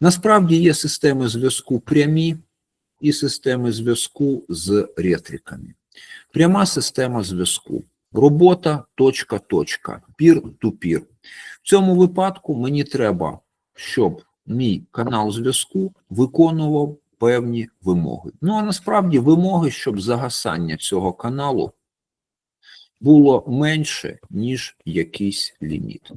Насправді є системи зв'язку прямі і системи зв'язку з ретриками. Пряма система зв'язку. Робота точка точка, пір-ту-пір. В цьому випадку мені треба, щоб мій канал зв'язку виконував певні вимоги. Ну а насправді вимоги, щоб загасання цього каналу було менше, ніж якийсь ліміт.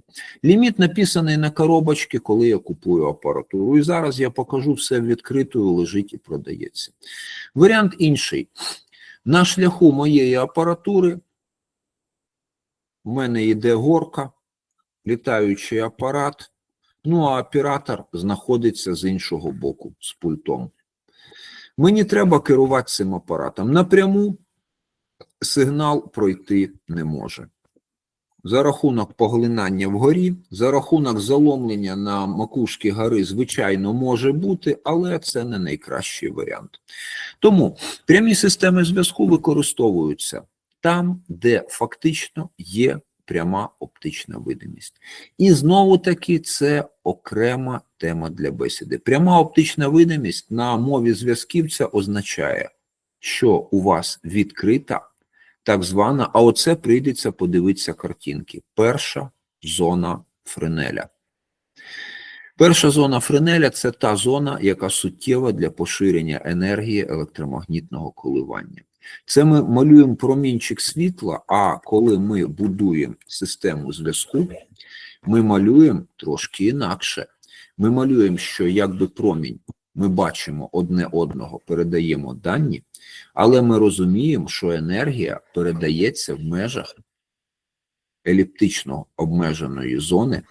Ліміт написаний на коробочці, коли я купую апаратуру. І зараз я покажу все відкритою, лежить і продається. Варіант інший. На шляху моєї апаратури в мене йде горка, літаючий апарат, ну а оператор знаходиться з іншого боку з пультом. Мені треба керувати цим апаратом. Напряму сигнал пройти не може. За рахунок поглинання вгорі, за рахунок заломлення на макушки гори, звичайно, може бути, але це не найкращий варіант. Тому прямі системи зв'язку використовуються там, де фактично є пряма оптична видимість. І знову таки це окрема тема для бесіди. Пряма оптична видимість на мові зв'язківця означає, що у вас відкрита так звана, а оце прийдеться подивитися картинки. Перша зона френеля. Перша зона френеля це та зона, яка суттєва для поширення енергії електромагнітного коливання. Це ми малюємо промінчик світла, а коли ми будуємо систему зв'язку, ми малюємо трошки інакше. Ми малюємо, що якби промінь ми бачимо одне одного, передаємо дані, але ми розуміємо, що енергія передається в межах еліптично обмеженої зони,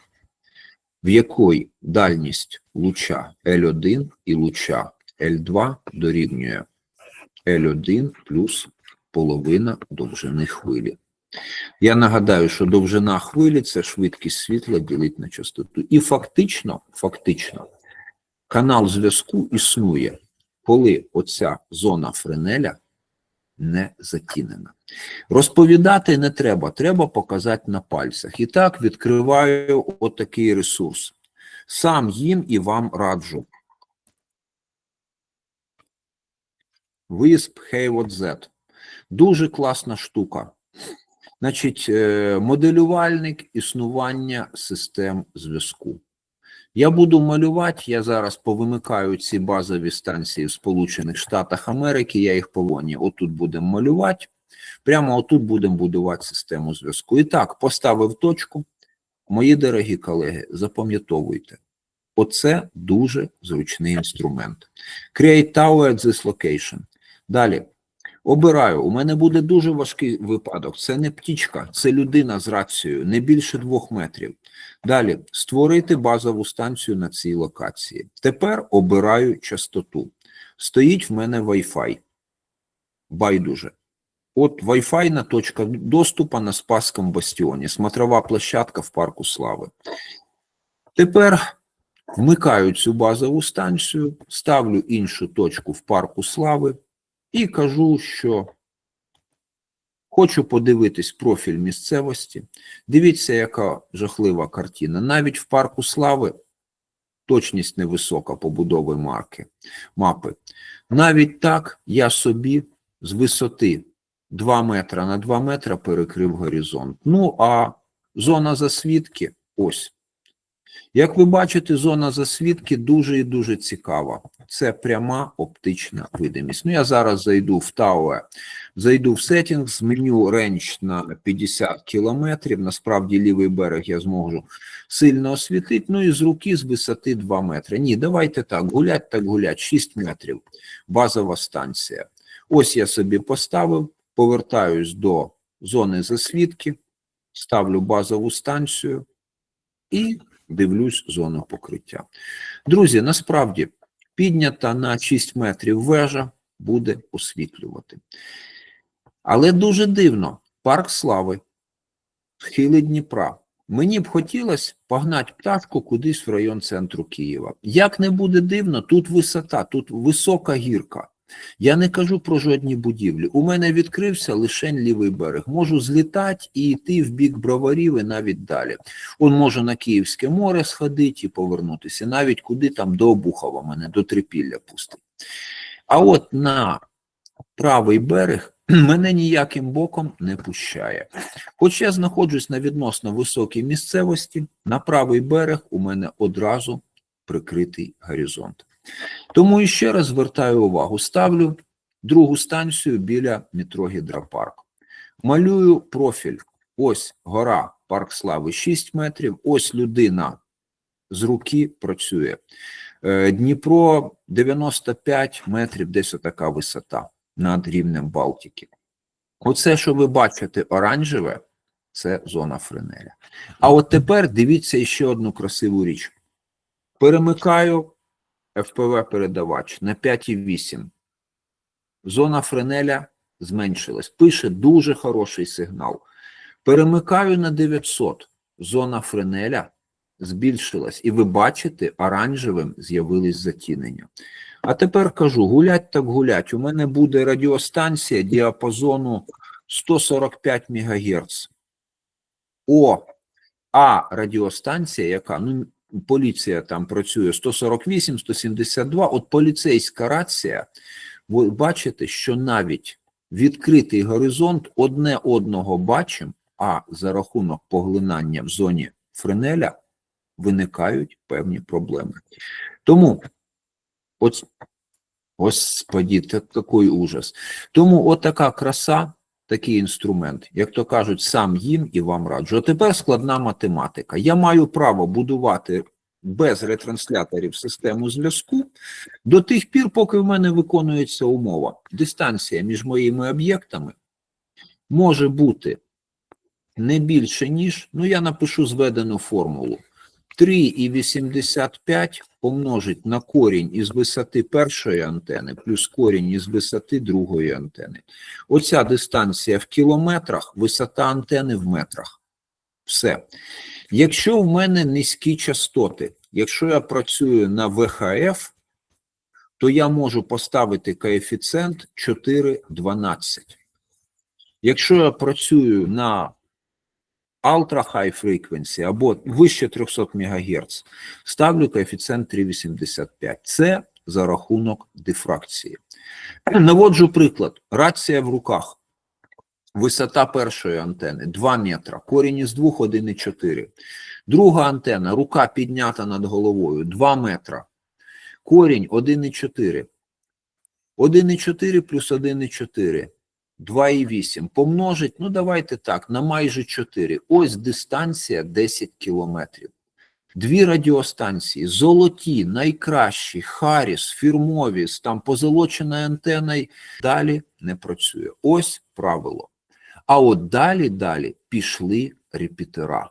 в якої дальність луча L1 і луча L2 дорівнює L1 плюс половина довжини хвилі. Я нагадаю, що довжина хвилі це швидкість світла ділить на частоту. І фактично, фактично, канал зв'язку існує, коли оця зона френеля не затінена. Розповідати не треба, треба показати на пальцях. І так відкриваю отакий ресурс. Сам їм і вам раджу. Wisp Hayward Z. Дуже класна штука. Значить, е, моделювальник існування систем зв'язку. Я буду малювати, я зараз повимикаю ці базові станції в Сполучених Штатах Америки, я їх повоні. Отут будемо малювати. Прямо отут будемо будувати систему зв'язку. І так, поставив точку. Мої дорогі колеги, запам'ятовуйте, оце дуже зручний інструмент. Create tower at this location. Далі. Обираю, у мене буде дуже важкий випадок. Це не птічка, це людина з рацією, не більше двох метрів. Далі створити базову станцію на цій локації. Тепер обираю частоту. Стоїть в мене Wi-Fi. Байдуже. От Wi-Fi точка доступу на Спасском бастіоні. Смотрова площадка в парку Слави. Тепер вмикаю цю базову станцію, ставлю іншу точку в парку Слави. І кажу, що хочу подивитись профіль місцевості. Дивіться, яка жахлива картина. Навіть в парку слави точність невисока побудови марки, мапи. Навіть так я собі з висоти 2 метра на 2 метра перекрив горизонт. Ну, а зона засвідки ось. Як ви бачите, зона засвідки дуже і дуже цікава. Це пряма оптична видимість. Ну, я зараз зайду в Tower, зайду в Settings, зміню range на 50 кілометрів. Насправді лівий берег я зможу сильно освітити. Ну і з руки з висоти 2 метри. Ні, давайте так, гулять, так гулять, 6 метрів. Базова станція. Ось я собі поставив, повертаюсь до зони засвідки, ставлю базову станцію і дивлюсь зону покриття. Друзі, насправді піднята на 6 метрів вежа буде освітлювати. Але дуже дивно, парк слави, схили Дніпра. Мені б хотілося погнати пташку кудись в район центру Києва. Як не буде дивно, тут висота, тут висока гірка. Я не кажу про жодні будівлі. У мене відкрився лише лівий берег. Можу злітати і йти в бік броварів і навіть далі. Он можу на Київське море сходити і повернутися, навіть куди там до Обухова мене, до Трипілля пустить. А от на правий берег мене ніяким боком не пущає. Хоч я знаходжусь на відносно високій місцевості, на правий берег у мене одразу прикритий горизонт. Тому іще раз звертаю увагу, ставлю другу станцію біля метро Гідропарк. Малюю профіль. Ось гора Парк Слави 6 метрів, ось людина з руки працює. Е, Дніпро 95 метрів, десь така висота над рівнем Балтики. Оце, що ви бачите, оранжеве, це зона Френеля. А от тепер дивіться ще одну красиву річ. Перемикаю ФПВ-передавач на 5,8. Зона Френеля зменшилась. Пише дуже хороший сигнал. Перемикаю на 900. Зона Френеля збільшилась. І ви бачите, оранжевим з'явились затінення. А тепер кажу: гулять так гулять. У мене буде радіостанція діапазону 145 МГц. О, а радіостанція, яка ну, поліція там працює 148, 172. От поліцейська рація, ви бачите, що навіть відкритий горизонт одне одного бачимо, а за рахунок поглинання в зоні Френеля виникають певні проблеми. Тому, от, господі, так, такий ужас. Тому от така краса, такий інструмент, як то кажуть, сам їм і вам раджу. А тепер складна математика. Я маю право будувати без ретрансляторів систему зв'язку до тих пір, поки в мене виконується умова. Дистанція між моїми об'єктами може бути не більше, ніж, ну я напишу зведену формулу. 3,85 помножить на корінь із висоти першої антени плюс корінь із висоти другої антени. Оця дистанція в кілометрах, висота антени в метрах. Все. Якщо в мене низькі частоти, якщо я працюю на ВХФ, то я можу поставити коефіцієнт 4,12. Якщо я працюю на Ultra High Frequency або вище 300 МГц, ставлю коефіцієнт 3,85. Це за рахунок дифракції. Наводжу приклад. Рація в руках. Висота першої антени 2 метра, корінь із 2 1,4. Друга антена, рука піднята над головою 2 метра. Корінь 1,4. 1,4 плюс 1,4. 2,8 помножить, ну давайте так, на майже 4. Ось дистанція 10 кілометрів. Дві радіостанції, золоті, найкращі, Харіс, фірмові, там там позолоченою антеною, далі не працює. Ось правило. А от далі, далі пішли репетера.